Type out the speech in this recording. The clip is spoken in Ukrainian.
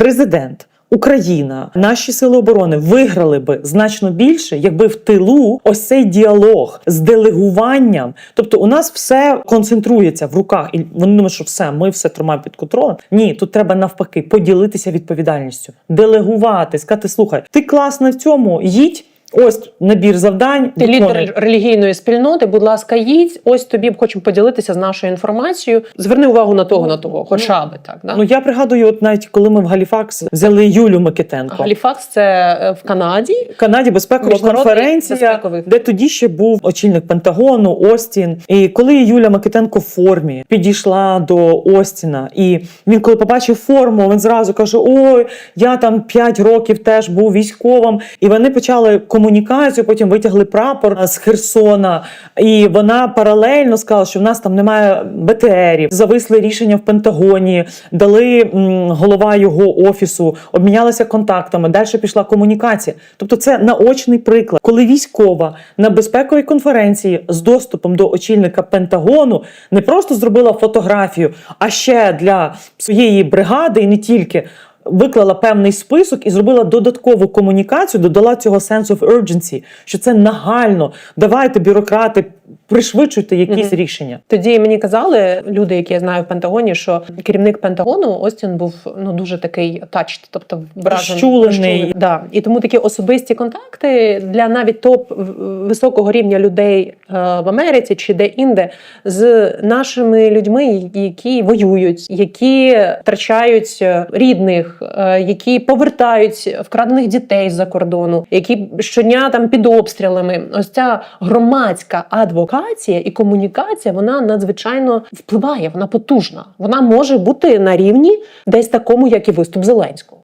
президент. Україна, наші сили оборони виграли би значно більше, якби в тилу ось цей діалог з делегуванням. Тобто, у нас все концентрується в руках, і вони думають, що все, ми все тримаємо під контролем. Ні, тут треба навпаки поділитися відповідальністю, делегувати, сказати: слухай, ти класна в цьому, їдь. Ось набір завдань. Ти лідер релігійної спільноти, будь ласка, їдь. Ось тобі хочемо поділитися з нашою інформацією. Зверни увагу на того, на того, хоча би так. Да? Ну я пригадую, от навіть коли ми в Галіфакс взяли Юлю Микитенко. Галіфакс це е, в Канаді. В Канаді безпекова конференція, безпековий. де тоді ще був очільник Пентагону Остін. І коли Юля Микитенко в формі підійшла до Остіна, і він, коли побачив форму, він зразу каже: Ой, я там 5 років теж був військовим. І вони почали комунікацію. Потім витягли прапор з Херсона. І вона паралельно сказала, що в нас там немає БТРів. Зависли рішення в Пентагоні, дали голова його офісу, обмінялися контактами. Далі пішла комунікація. Тобто, це наочний приклад, коли військова на безпековій конференції з доступом до очільника Пентагону не просто зробила фотографію, а ще для своєї бригади і не тільки. Виклала певний список і зробила додаткову комунікацію, додала цього sense of urgency, що це нагально. Давайте, бюрократи, пришвидшуйте якісь Мгм. рішення. Тоді мені казали люди, які я знаю в Пентагоні, що керівник Пентагону Остін був ну дуже такий touched, тобто вражений. Да. І тому такі особисті контакти для навіть топ високого рівня людей е, в Америці чи де-інде з нашими людьми, які воюють, які втрачають е, рідних, е, які повертають вкрадених дітей з-за кордону, які щодня там під обстрілами. Ось ця громадська адвокація і комунікація вона надзвичайно впливає, вона потужна. Вона може бути на рівні десь такому, як і виступ Зеленського.